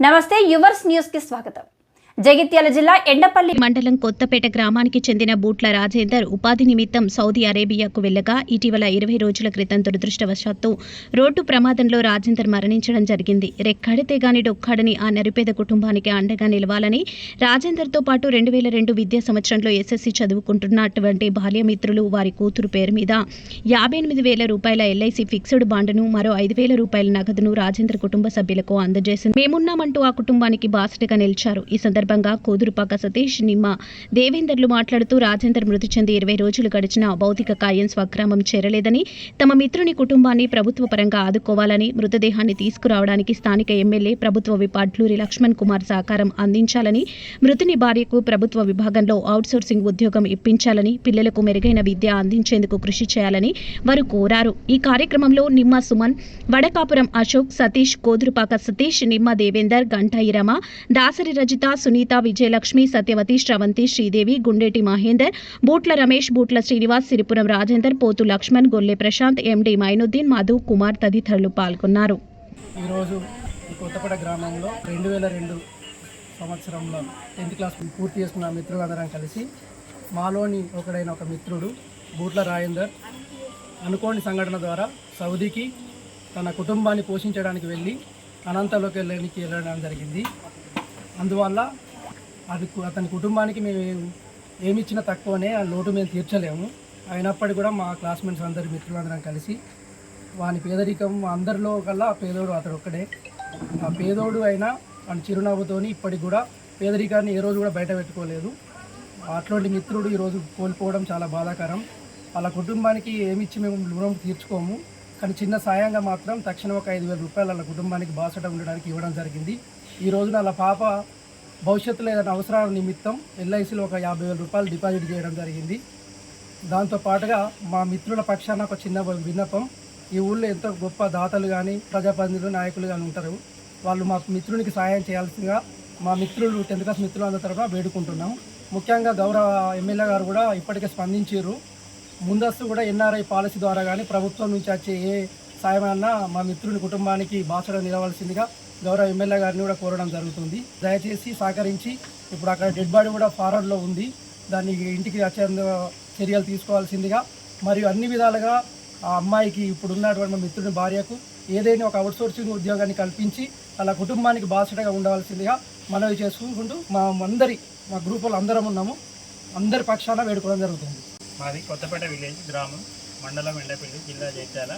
నమస్తే yours news కి స్వాగతం జగిత్యాల జిల్లా ఎండపల్లి మండలం కొత్తపేట గ్రామానికి చెందిన బూట్ల రాజేందర్ ఉపాధి నిమిత్తం సౌదీ అరేబియాకు వెళ్ళగా ఇటీవల ఇరవై రోజుల క్రితం దురదృష్టవశాత్తు రోడ్డు ప్రమాదంలో రాజేందర్ మరణించడం జరిగింది. రెక్కడితే గాని డొక్కాడని ఆ నిరుపేద కుటుంబానికి అండగా నిలవాలని రాజేందర్తో పాటు రెండు వేల రెండు విద్యా సంవత్సరంలో ఎస్ఎస్సీ చదువుకుంటున్నటువంటి బాల్యమిత్రులు వారి కూతురు పేరు మీద యాభై ఎనిమిది వేల రూపాయల ఎల్ఐసి ఫిక్స్డ్ బాండును మరో ఐదు వేల రూపాయల నగదును రాజేందర్ కుటుంబ సభ్యులకు అందజేసింది. మేమున్నామంటూ ఆ కుటుంబానికి బాసటగా నిలిచారు. ఈ సందర్భంగా కోదురుపాక సతీష్ నిమ్మ దేవేందర్లు మాట్లాడుతూ రాజేందర్ మృతి చెంది ఇరవై రోజులు గడిచిన భౌతిక కాయం స్వగ్రామం చేరలేదని తమ మిత్రుని కుటుంబాన్ని ప్రభుత్వ పరంగా ఆదుకోవాలని మృతదేహాన్ని తీసుకురావడానికి స్థానిక ఎమ్మెల్యే ప్రభుత్వ విపాట్లూరి లక్ష్మణ్ కుమార్ సహకారం అందించాలని మృతుని భార్యకు ప్రభుత్వ విభాగంలో అవుట్సోర్సింగ్ ఉద్యోగం ఇప్పించాలని పిల్లలకు మెరుగైన విద్య అందించేందుకు కృషి చేయాలని వారు కోరారు. ఈ కార్యక్రమంలో నిమ్మ సుమన్ వడకాపురం అశోక్ సతీష్ కోదురుపాక సతీష్ నిమ్మ దేవేందర్ గంటాయిరమ దాసరి రజిత సునీత విజయలక్ష్మి సత్యవతి శ్రవంతి శ్రీదేవి గుండేటి మహేందర్ బూట్ల రమేష్ బూట్ల శ్రీనివాస్ సిరిపురం రాజేందర్ పోతు లక్ష్మణ్ గొల్లె ప్రశాంత్ ఎండి మైనుద్దీన్ మధు కుమార్ తదితరులు పాల్గొన్నారు. ఈరోజు ఈ గ్రామంలో రెండు వేల రెండు సంవత్సరంలో టెన్త్ క్లాస్ పూర్తి చేసుకున్న మిత్రులందరం కలిసి మాలోని ఒకడైన ఒక మిత్రుడు బూట్ల రాజేందర్ అనుకోని సంఘటన ద్వారా సౌదీకి తన కుటుంబాన్ని పోషించడానికి వెళ్ళి అనంతలోకి వెళ్ళడానికి వెళ్ళడం జరిగింది. అందువల్ల అది అతని కుటుంబానికి మేము ఏమి ఇచ్చినా తక్కువనే ఆ లోటు మేము తీర్చలేము. అయినప్పటికీ కూడా మా క్లాస్మేట్స్ అందరి మిత్రులందరం కలిసి వాని పేదరికం అందరిలో కల్లా పేదోడు అతడు ఒక్కడే. ఆ పేదోడు అయినా వాని చిరునవ్వుతోని ఇప్పటికి కూడా పేదరికాన్ని ఏ రోజు కూడా బయట పెట్టుకోలేదు. అట్లాంటి మిత్రుడు ఈరోజు కోల్పోవడం చాలా బాధాకరం. వాళ్ళ కుటుంబానికి ఏమిచ్చి మేము రుణం తీర్చుకోము. కానీ చిన్న సాయంగా మాత్రం తక్షణం ఒక ఐదు వేల రూపాయలు వాళ్ళ కుటుంబానికి బాసట ఉండడానికి ఇవ్వడం జరిగింది. ఈ రోజున వాళ్ళ పాప భవిష్యత్తులో ఏదైనా అవసరాల నిమిత్తం ఎల్ఐసిలో ఒక యాభై వేల రూపాయలు డిపాజిట్ చేయడం జరిగింది. దాంతో పాటుగా మా మిత్రుల పక్షాన ఒక చిన్న విన్నపం. ఈ ఊళ్ళో ఎంతో గొప్ప దాతలు కానీ ప్రజాప్రతినిధులు నాయకులు కానీ ఉంటారు. వాళ్ళు మా మిత్రునికి సహాయం చేయాల్సిందిగా మా మిత్రులు టెన్త్ క్లాస్ మిత్రులు అందరి తరఫున వేడుకుంటున్నాం. ముఖ్యంగా గౌరవ ఎమ్మెల్యే గారు కూడా ఇప్పటికే స్పందించారు. ముందస్తు కూడా ఎన్ఆర్ఐ పాలసీ ద్వారా కానీ ప్రభుత్వం నుంచి వచ్చే ఏ సాయమన్నా మా మిత్రుని కుటుంబానికి బాసడ నిలవలసిందిగా గౌరవ ఎమ్మెల్యే గారిని కూడా కోరడం జరుగుతుంది. దయచేసి సహకరించి ఇప్పుడు అక్కడ డెడ్ బాడీ కూడా ఫార్వర్డ్లో ఉంది. దాన్ని ఇంటికి వచ్చేందుకు చర్యలు తీసుకోవాల్సిందిగా మరియు అన్ని విధాలుగా ఆ అమ్మాయికి ఇప్పుడు ఉన్నటువంటి మా మిత్రుని భార్యకు ఏదైనా ఒక అవుట్సోర్సింగ్ ఉద్యోగాన్ని కల్పించి అలా కుటుంబానికి బాసటగా ఉండవలసిందిగా మనవి చేసుకుంటూ మా అందరి మా గ్రూపులు అందరం ఉన్నాము. అందరి పక్షాన వేడుకోవడం జరుగుతుంది. మాది కొత్తపేట విలేజ్ గ్రామం మండలం ఎండపల్లి జిల్లా జైత్యాల.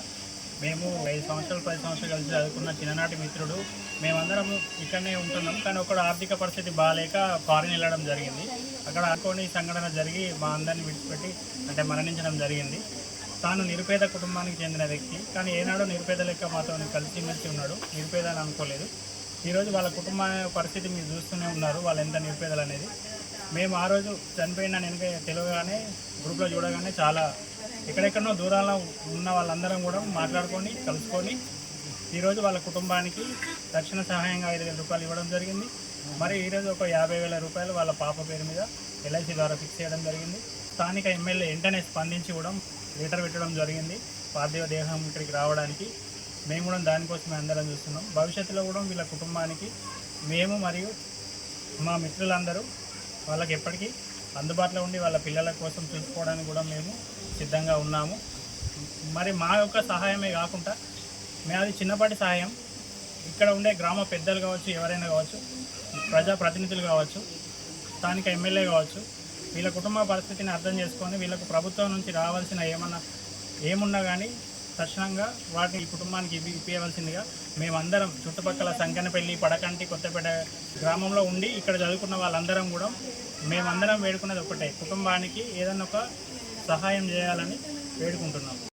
మేము ఐదు సంవత్సరాలు పది సంవత్సరాలు కలిసి చదువుకున్న చిన్ననాటి మిత్రుడు. మేమందరం ఇక్కడనే ఉంటున్నాం కానీ ఒకడు ఆర్థిక పరిస్థితి బాగాలేక ఫారిన్ వెళ్ళడం జరిగింది. అక్కడ అనుకోని సంఘటన జరిగి మా అందరిని విడిచిపెట్టి అంటే మరణించడం జరిగింది. తాను నిరుపేద కుటుంబానికి చెందిన వ్యక్తి కానీ ఏనాడో నిరుపేద లెక్క మాతో కలిసిమెలిసి ఉన్నాడు. నిరుపేద అని అనుకోలేదు. ఈరోజు వాళ్ళ కుటుంబ పరిస్థితి మీరు చూస్తూనే ఉన్నారు వాళ్ళు ఎంత నిరుపేదలు అనేది. మేము ఆ రోజు చనిపోయిన నేను తెలియగానే గ్రూప్లో చూడగానే చాలా ఎక్కడెక్కడో దూరాల్లో ఉన్న వాళ్ళందరం కూడా మాట్లాడుకొని కలుసుకొని ఈరోజు వాళ్ళ కుటుంబానికి తక్షణ సహాయంగా ఐదు వేల రూపాయలు ఇవ్వడం జరిగింది. మరి ఈరోజు ఒక యాభై వేల రూపాయలు వాళ్ళ పాప పేరు మీద ఎల్ఐసి ద్వారా ఫిక్స్ చేయడం జరిగింది. స్థానిక ఎమ్మెల్యే వెంటనే స్పందించి కూడా లెటర్ పెట్టడం జరిగింది. పార్థివ దేహం ఇక్కడికి రావడానికి మేము కూడా దానికోసమే అందరం చూస్తున్నాం. భవిష్యత్తులో కూడా వీళ్ళ కుటుంబానికి మేము మరియు మా మిత్రులందరూ వాళ్ళకి ఎప్పటికీ అందుబాటులో ఉండి వాళ్ళ పిల్లల కోసం చూసుకోవడానికి కూడా మేము సిద్ధంగా ఉన్నాము. మరి మా యొక్క సహాయమే కాకుండా మాది చిన్నపాటి సహాయం. ఇక్కడ ఉండే గ్రామ పెద్దలు కావచ్చు ఎవరైనా కావచ్చు ప్రజాప్రతినిధులు కావచ్చు స్థానిక ఎమ్మెల్యే కావచ్చు వీళ్ళ కుటుంబ పరిస్థితిని అర్థం చేసుకొని వీళ్ళకు ప్రభుత్వం నుంచి రావాల్సిన ఏమన్నా ఏమున్నా కానీ తక్షణంగా వాటిని ఈ కుటుంబానికి ఇవి ఇప్పించవలసిందిగా మేమందరం చుట్టుపక్కల సంకనపల్లి పడకంటి కొత్తపేట గ్రామంలో ఉండి ఇక్కడ చదువుకున్న వాళ్ళందరం కూడా మేమందరం వేడుకున్నది ఒకటే కుటుంబానికి ఏదన్నా ఒక సహాయం చేయాలని వేడుకుంటున్నాం.